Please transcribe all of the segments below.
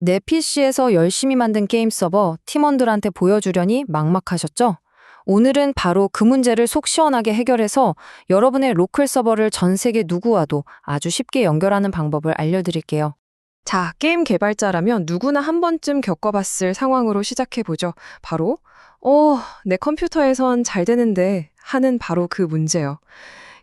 내 PC에서 열심히 만든 게임 서버 팀원들한테 보여주려니 막막하셨죠? 오늘은 바로 그 문제를 속 시원하게 해결해서 여러분의 로컬 서버를 전 세계 누구와도 아주 쉽게 연결하는 방법을 알려드릴게요. 자, 게임 개발자라면 누구나 한 번쯤 겪어봤을 상황으로 시작해보죠. 바로, 어, 내 컴퓨터에선 잘 되는데 하는 바로 그 문제요.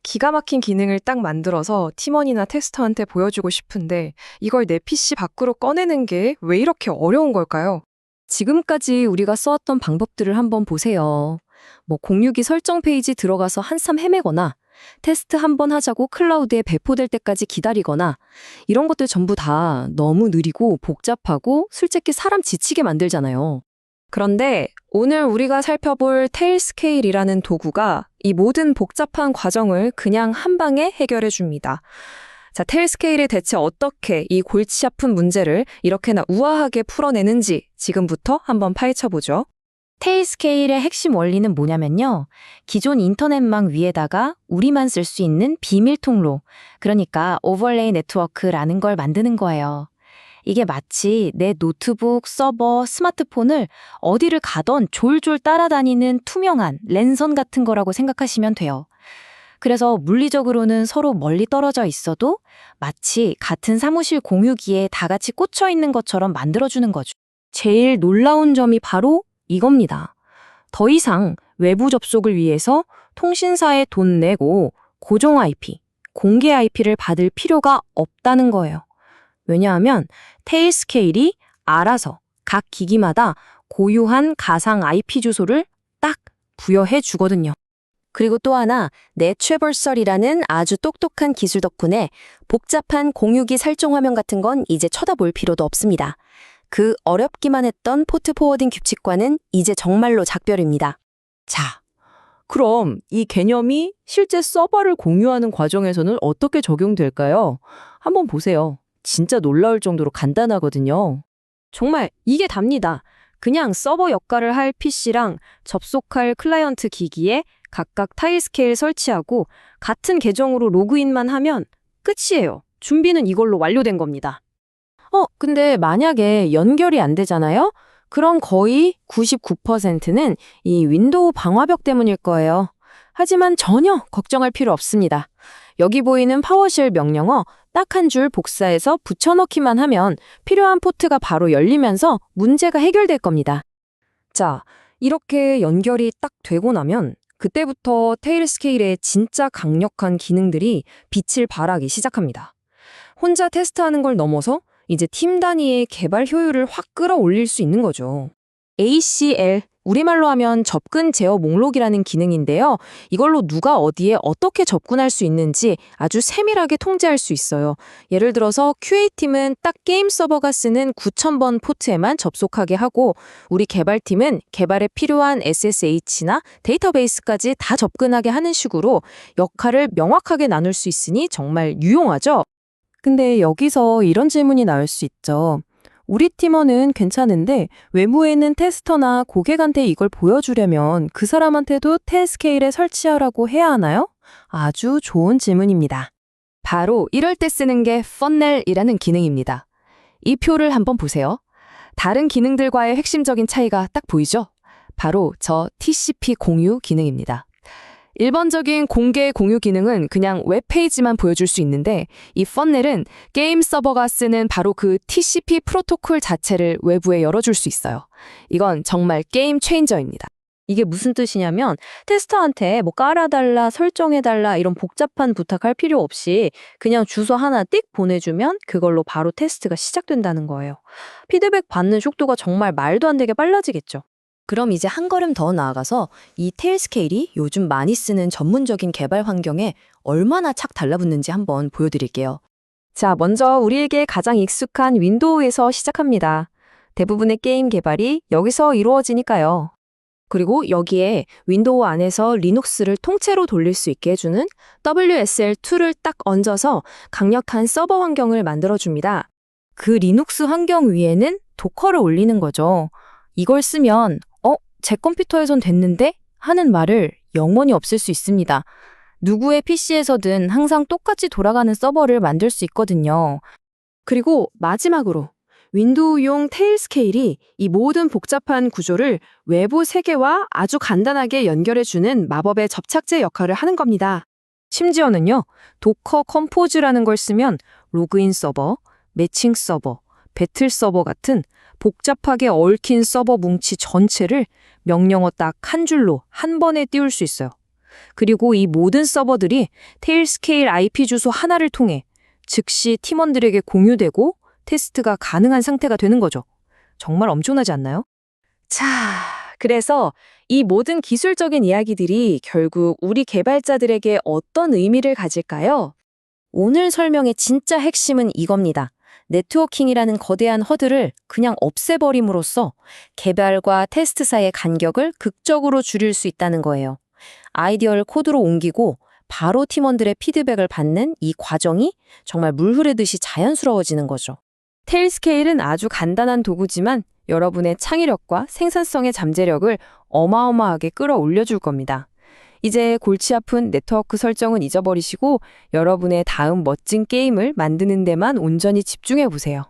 기가 막힌 기능을 딱 만들어서 팀원이나 테스터한테 보여주고 싶은데 이걸 내 PC 밖으로 꺼내는 게 왜 이렇게 어려운 걸까요? 지금까지 우리가 써왔던 방법들을 한번 보세요. 뭐 공유기 설정 페이지 들어가서 한참 헤매거나 테스트 한번 하자고 클라우드에 배포될 때까지 기다리거나 이런 것들 전부 다 너무 느리고 복잡하고 솔직히 사람 지치게 만들잖아요. 그런데 오늘 우리가 살펴볼 테일스케일이라는 도구가 이 모든 복잡한 과정을 그냥 한 방에 해결해 줍니다. 자, 테일스케일이 대체 어떻게 이 골치 아픈 문제를 이렇게나 우아하게 풀어내는지 지금부터 한번 파헤쳐 보죠. 테일스케일의 핵심 원리는 뭐냐면요. 기존 인터넷망 위에다가 우리만 쓸 수 있는 비밀 통로, 그러니까 오버레이 네트워크라는 걸 만드는 거예요. 이게 마치 내 노트북, 서버, 스마트폰을 어디를 가던 졸졸 따라다니는 투명한 랜선 같은 거라고 생각하시면 돼요. 그래서 물리적으로는 서로 멀리 떨어져 있어도 마치 같은 사무실 공유기에 다 같이 꽂혀 있는 것처럼 만들어주는 거죠. 제일 놀라운 점이 바로 이겁니다. 더 이상 외부 접속을 위해서 통신사에 돈 내고 고정 IP, 공개 IP를 받을 필요가 없다는 거예요. 왜냐하면 테일 스케일이 알아서 각 기기마다 고유한 가상 IP 주소를 딱 부여해 주거든요. 그리고 또 하나, 네트버설이라는 아주 똑똑한 기술 덕분에 복잡한 공유기 설정 화면 같은 건 이제 쳐다볼 필요도 없습니다. 그 어렵기만 했던 포트 포워딩 규칙과는 이제 정말로 작별입니다. 자, 그럼 이 개념이 실제 서버를 공유하는 과정에서는 어떻게 적용될까요? 한번 보세요. 진짜 놀라울 정도로 간단하거든요. 정말 이게 답니다. 그냥 서버 역할을 할 PC랑 접속할 클라이언트 기기에 각각 타일 스케일 설치하고 같은 계정으로 로그인만 하면 끝이에요. 준비는 이걸로 완료된 겁니다. 어, 근데 만약에 연결이 안 되잖아요? 그럼 거의 99%는 이 윈도우 방화벽 때문일 거예요. 하지만 전혀 걱정할 필요 없습니다. 여기 보이는 파워쉘 명령어 딱 한 줄 복사해서 붙여넣기만 하면 필요한 포트가 바로 열리면서 문제가 해결될 겁니다. 자, 이렇게 연결이 딱 되고 나면 그때부터 테일 스케일의 진짜 강력한 기능들이 빛을 발하기 시작합니다. 혼자 테스트하는 걸 넘어서 이제 팀 단위의 개발 효율을 확 끌어올릴 수 있는 거죠. ACL, 우리말로 하면 접근 제어 목록이라는 기능인데요. 이걸로 누가 어디에 어떻게 접근할 수 있는지 아주 세밀하게 통제할 수 있어요. 예를 들어서 QA팀은 딱 게임 서버가 쓰는 9000번 포트에만 접속하게 하고 우리 개발팀은 개발에 필요한 SSH나 데이터베이스까지 다 접근하게 하는 식으로 역할을 명확하게 나눌 수 있으니 정말 유용하죠. 근데 여기서 이런 질문이 나올 수 있죠. 우리 팀원은 괜찮은데 외부에 는 테스터나 고객한테 이걸 보여주려면 그 사람한테도 테스케일에 설치하라고 해야 하나요? 아주 좋은 질문입니다. 바로 이럴 때 쓰는 게 펀넬이라는 기능입니다. 이 표를 한번 보세요. 다른 기능들과의 핵심적인 차이가 딱 보이죠? 바로 저 TCP 공유 기능입니다. 일반적인 공개 공유 기능은 그냥 웹페이지만 보여줄 수 있는데 이 펀넬은 게임 서버가 쓰는 바로 그 TCP 프로토콜 자체를 외부에 열어줄 수 있어요. 이건 정말 게임 체인저입니다. 이게 무슨 뜻이냐면 테스터한테 뭐 깔아달라, 설정해달라 이런 복잡한 부탁할 필요 없이 그냥 주소 하나 띡 보내주면 그걸로 바로 테스트가 시작된다는 거예요. 피드백 받는 속도가 정말 말도 안 되게 빨라지겠죠. 그럼 이제 한 걸음 더 나아가서 이 테일스케일이 요즘 많이 쓰는 전문적인 개발 환경에 얼마나 착 달라붙는지 한번 보여드릴게요. 자, 먼저 우리에게 가장 익숙한 윈도우에서 시작합니다. 대부분의 게임 개발이 여기서 이루어지니까요. 그리고 여기에 윈도우 안에서 리눅스를 통째로 돌릴 수 있게 해주는 WSL2를 딱 얹어서 강력한 서버 환경을 만들어줍니다. 그 리눅스 환경 위에는 도커를 올리는 거죠. 이걸 쓰면 어? 제 컴퓨터에선 됐는데? 하는 말을 영원히 없앨 수 있습니다. 누구의 PC에서든 항상 똑같이 돌아가는 서버를 만들 수 있거든요. 그리고 마지막으로 윈도우용 테일 스케일이 이 모든 복잡한 구조를 외부 세계와 아주 간단하게 연결해주는 마법의 접착제 역할을 하는 겁니다. 심지어는요, 도커 컴포즈라는 걸 쓰면 로그인 서버, 매칭 서버, 배틀 서버 같은 복잡하게 얽힌 서버 뭉치 전체를 명령어 딱 한 줄로 한 번에 띄울 수 있어요. 그리고 이 모든 서버들이 테일스케일 IP 주소 하나를 통해 즉시 팀원들에게 공유되고 테스트가 가능한 상태가 되는 거죠. 정말 엄청나지 않나요? 자, 그래서 이 모든 기술적인 이야기들이 결국 우리 개발자들에게 어떤 의미를 가질까요? 오늘 설명의 진짜 핵심은 이겁니다. 네트워킹이라는 거대한 허들을 그냥 없애버림으로써 개발과 테스트 사이의 간격을 극적으로 줄일 수 있다는 거예요. 아이디어를 코드로 옮기고 바로 팀원들의 피드백을 받는 이 과정이 정말 물 흐르듯이 자연스러워지는 거죠. 테일스케일은 아주 간단한 도구지만 여러분의 창의력과 생산성의 잠재력을 어마어마하게 끌어올려 줄 겁니다. 이제 골치 아픈 네트워크 설정은 잊어버리시고 여러분의 다음 멋진 게임을 만드는 데만 온전히 집중해 보세요.